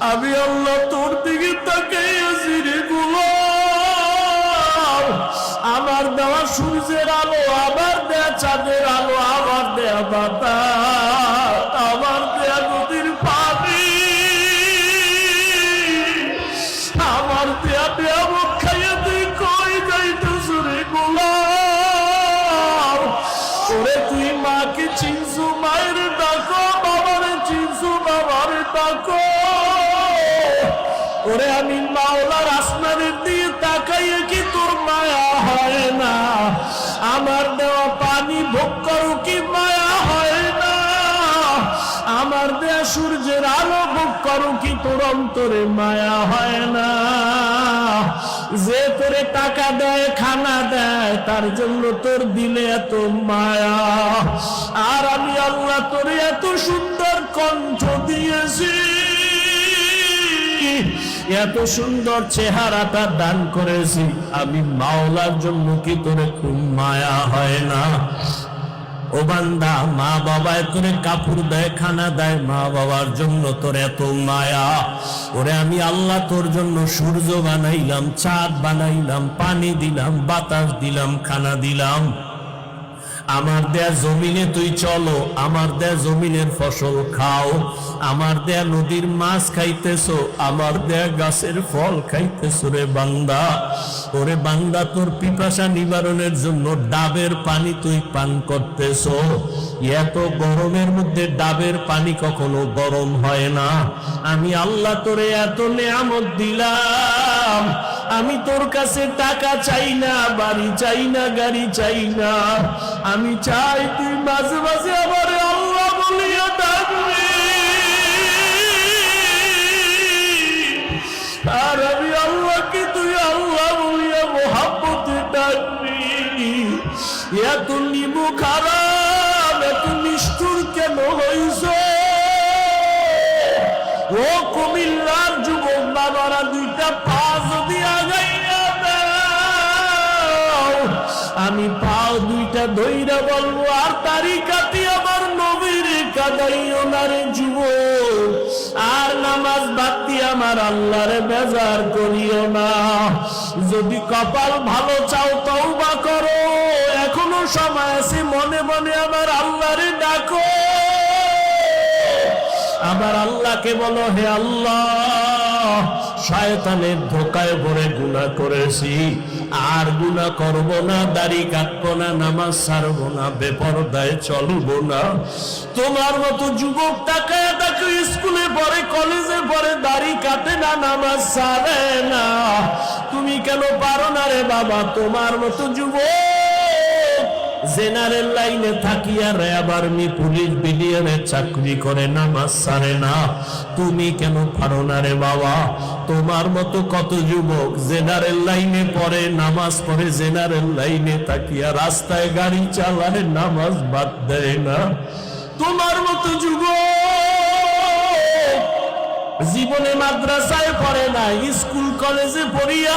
আমি আল্লাহ তোর দিকে তাকে রে গোলাম। আমার দেওয়া সূর্যের আলো আবার দেয়া চাঁদের আলো আবার দেয়া বাতাস। আলো ভোগ করো কি তোর অন্তরে মায়া হয় না। যে তোরে টাকা দেয়, খানা দেয়, তার জন্য তোর দিলে এত মায়া। আর আমি আল্লাহ তোরে এত সুন্দর কণ্ঠ দিয়েছি। এত সুন্দর চেহারাটা দান করেছি। আমি মাওলার জন্য কি তোরে খুব মায়া হয় না? ও বান্দা, মা বাবায় তোরে কাপড় দেয়, খানা দেয়, মা বাবার জন্য তোর এত মায়া। ওরে আমি আল্লাহ তোর জন্য সূর্য বানাইলাম, চাঁদ বানাইলাম, পানি দিলাম, বাতাস দিলাম, খানা দিলাম। আমার দেয়া জমিনে তুই চলো, আমার দেয়া জমিনের ফসল খাও। আমার দেয়া নদীর মাছ খাইতেছ, আমার দেয়া গাছের ফল খাইতেছো রে বান্দা। ওরে বান্দা, তোর পিপাসা নিবারণের জন্য ডাবের পানি তুই পান করতেছো। এত গরমের মধ্যে ডাবের পানি কখনো গরম হয় না। আমি আল্লাহ তোরে এত নেয়ামত দিলাম। আমি তোর কাছে টাকা চাই না, বাড়ি চাই না, গাড়ি চাই না। আমি চাই তুই মাঝে মাঝে আমার আল্লাহ বলিয়া ডাকবি। আর আমি আল্লাহকে তুই আল্লাহ বলিয়া মোহাম্মতে ডাকবি। এত নিমু খারাপ, এত নিষ্ঠুর কেন হইছ? ও কুমিল্লার যুবক বাবারা, দুইটা আমি পাও দুইটা ধইরা বলব, আর তারি কাটি আমার নবীর কাদাইও না রে যুবক। আর নামাজ দিয়ে আমার আল্লাহরে বেজার করিও না। যদি কপাল ভালো চাও তওবা করো, এখনও সময় আছে, মনে মনে আমার আল্লাহরে ডাকো। আবার আল্লাহকে বলো, হে আল্লাহ শয়তানের ধোকায় পড়ে গুণা করেছি। আর গুণা করব না, দাড়ি কাটবো না, নামাজ ছাড়বো না, বেপরদায় চলবো না। তোমার মতো যুবক তাকায় তাকে স্কুলে পড়ে, কলেজে পড়ে, দাড়ি কাটে না, নামাজ ছাড়ে না। তুমি কেন পারো না রে বাবা? তোমার মতো যুবক জেনারেল লাইনে থাকিয়া র্যাব আর্মি পুলিশ বিলিয়নের চাকরি করে, নামাজ সারে না। তুমি কেন পারো না রে বাবা? তোমার মতো কত যুবক জেনারেল লাইনে পড়ে, নামাজ পড়ে, জেনারেল লাইনে তাকিয়া রাস্তায় গাড়ি চালায়, নামাজ বাদ দেয় না। তোমার মতো যুবক জীবনে মাদ্রাসায় পড়ে না, স্কুল কলেজে পড়িয়া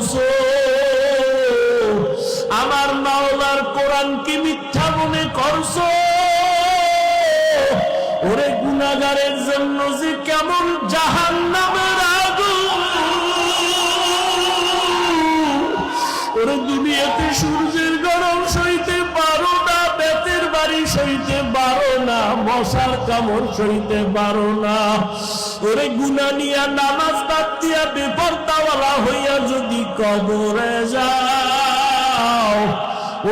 করছ? আমার মাওলার কোরআন কি মিথ্যা মনে করছ? ওরে গুনাগারের জন্য যে কেমন জাহান সইতে পারো না, মশার কামড় সইতে পারো না। ওরে গুনা নিয়া নামাজ বাদ দিয়া বেপরতাওয়ালা হইয়া যদি কবরে যাও,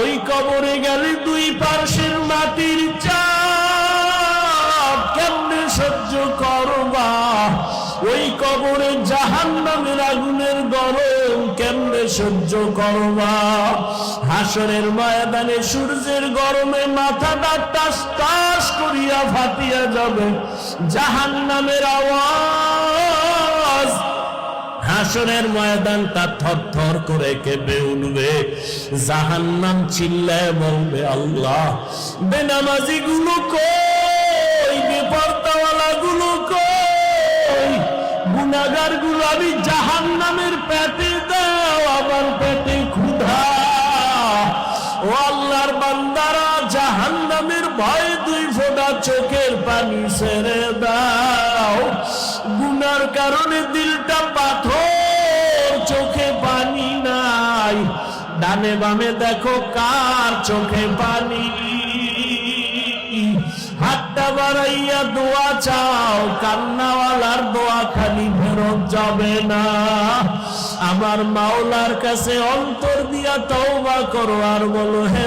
ওই কবরে গেলে দুই পার্শ্বের মাটির চাপ কেমনে সহ্য করবা? ওই কবরে জাহান নামের আগুনের গরম সহ্য করবা হাসরের ময়দানে সূর্যের গরমে মাথাটা টাস টাস করিয়া ফাটিয়া যাবে। জাহান নামের আওয়াজ। হাসরের ময়দানটা থর থর করে কেঁপে উঠবে। জাহান্নাম চিল্লায় বলবে, আল্লাহ বেনামাজি গুলো কই? বেপর্দাওয়ালা গুলো কই? গুনাগারগুলো আমি জাহান্নামের পেটে দাও পানি ছেড়ে দাও। গুনার কারণে দিলটা পাথর, চোখে পানি নাই। ডানে বামে দেখো কার চোখে পানি। হাতটা বাড়াইয়া দোয়া চাও, কান্নাওয়ালার দোয়া খালি ফেরত যাবে না। আমার মাওলার কাছে অন্তর দিয়া তওবা করো আর বলো, হে